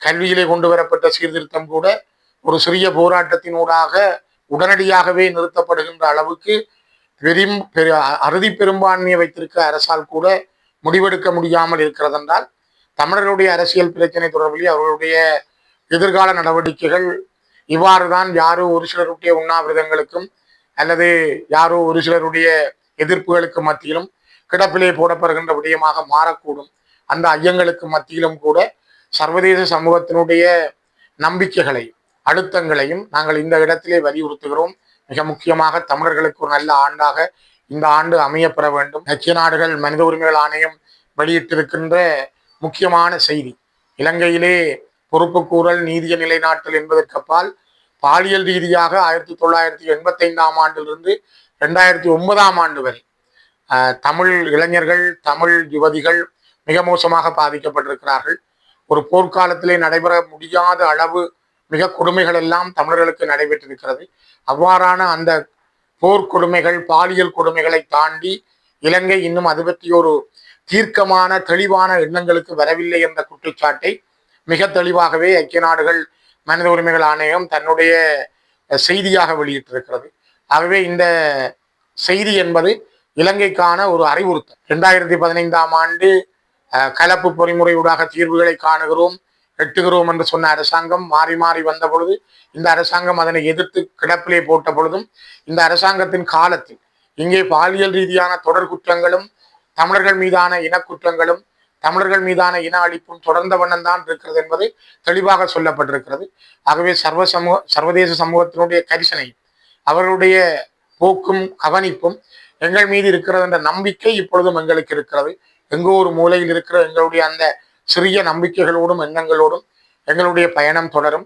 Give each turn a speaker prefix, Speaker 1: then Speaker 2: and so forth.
Speaker 1: கல்வியிலே கொண்டு வரப்பட்ட சீர்திருத்தம் கூட ஒரு சிறிய போராட்டத்தினூடாக உடனடியாகவே நிறுத்தப்படுகின்ற அளவுக்கு பெரும் பெரு அறுதி பெரும்பான்மையை வைத்திருக்க அரசால் கூட முடிவெடுக்க முடியாமல் இருக்கிறதென்றால் தமிழர்களுடைய அரசியல் பிரச்சனை தொடர்பிலே அவர்களுடைய எதிர்கால நடவடிக்கைகள் இவ்வாறு தான் யாரோ ஒரு சிலருடைய உண்ணாவிரதங்களுக்கும் அல்லது யாரோ ஒரு சிலருடைய எதிர்ப்புகளுக்கு மத்தியிலும் கிடப்பிலே போடப்படுகின்ற விடயமாக மாறக்கூடும். அந்த ஐயங்களுக்கு மத்தியிலும் கூட சர்வதேச சமூகத்தினுடைய நம்பிக்கைகளை அழுத்தங்களையும் நாங்கள் இந்த இடத்திலே வலியுறுத்துகிறோம். மிக முக்கியமாக தமிழர்களுக்கு ஒரு நல்ல ஆண்டாக இந்த ஆண்டு அமையப்பெற வேண்டும். ஐக்கிய நாடுகள் மனித உரிமைகள் ஆணையம் வெளியிட்டிருக்கின்ற முக்கியமான செய்தி இலங்கையிலே பொறுப்பு கூறல் நீதிய நிலைநாட்டல் என்பதற்கப்பால் பாலியல் ரீதியாக ஆயிரத்தி தொள்ளாயிரத்தி எண்பத்தைந்தாம் ஆண்டிலிருந்து ரெண்டாயிரத்தி ஒன்பதாம் ஆண்டு வரை தமிழ் இளைஞர்கள் தமிழ் யுவதிகள் மிக மோசமாக பாதிக்கப்பட்டிருக்கிறார்கள். ஒரு போர்க்காலத்திலே நடைபெற முடியாத அளவு மிக கொடுமைகள் எல்லாம் தமிழர்களுக்கு நடைபெற்றிருக்கிறது. அவ்வாறான அந்த போர்க்கொடுமைகள் பாலியல் கொடுமைகளை தாண்டி இலங்கை இன்னும் அது பற்றி ஒரு தீர்க்கமான தெளிவான எண்ணங்களுக்கு வரவில்லை என்ற குற்றச்சாட்டை மிக தெளிவாகவே ஐக்கிய நாடுகள் மனித உரிமைகள் ஆணையம் தன்னுடைய செய்தியாக வெளியிட்டிருக்கிறது. ஆகவே இந்த செய்தி என்பது இலங்கைக்கான ஒரு அறிவுறுத்தல். இரண்டாயிரத்தி பதினைந்தாம் ஆண்டு கலப்பு பொறிமுறையூடாக தீர்வுகளை காணுகிறோம் எட்டுகிறோம் என்று சொன்ன அரசாங்கம் மாறி மாறி வந்த பொழுது இந்த அரசாங்கம் அதனை எதிர்த்து கிடப்பிலே போட்ட பொழுதும் இந்த அரசாங்கத்தின் காலத்தில் இங்கே பாலியல் ரீதியான தொடர் குற்றங்களும் தமிழர்கள் மீதான இனக்குற்றங்களும் தமிழர்கள் மீதான இன அழிப்பும் தொடர்ந்த வண்ணம் தான் இருக்கிறது என்பது தெளிவாக சொல்லப்பட்டிருக்கிறது. ஆகவே சர்வ சமூக சர்வதேச சமூகத்தினுடைய கரிசனை அவர்களுடைய போக்கும் கவனிப்பும் எங்கள் மீது இருக்கிறது என்ற நம்பிக்கை இப்பொழுதும் எங்களுக்கு இருக்கிறது. எங்கோ ஒரு மூலையில் இருக்கிற எங்களுடைய அந்த சிறிய நம்பிக்கைகளோடும் எண்ணங்களோடும் எங்களுடைய பயணம் தொடரும்.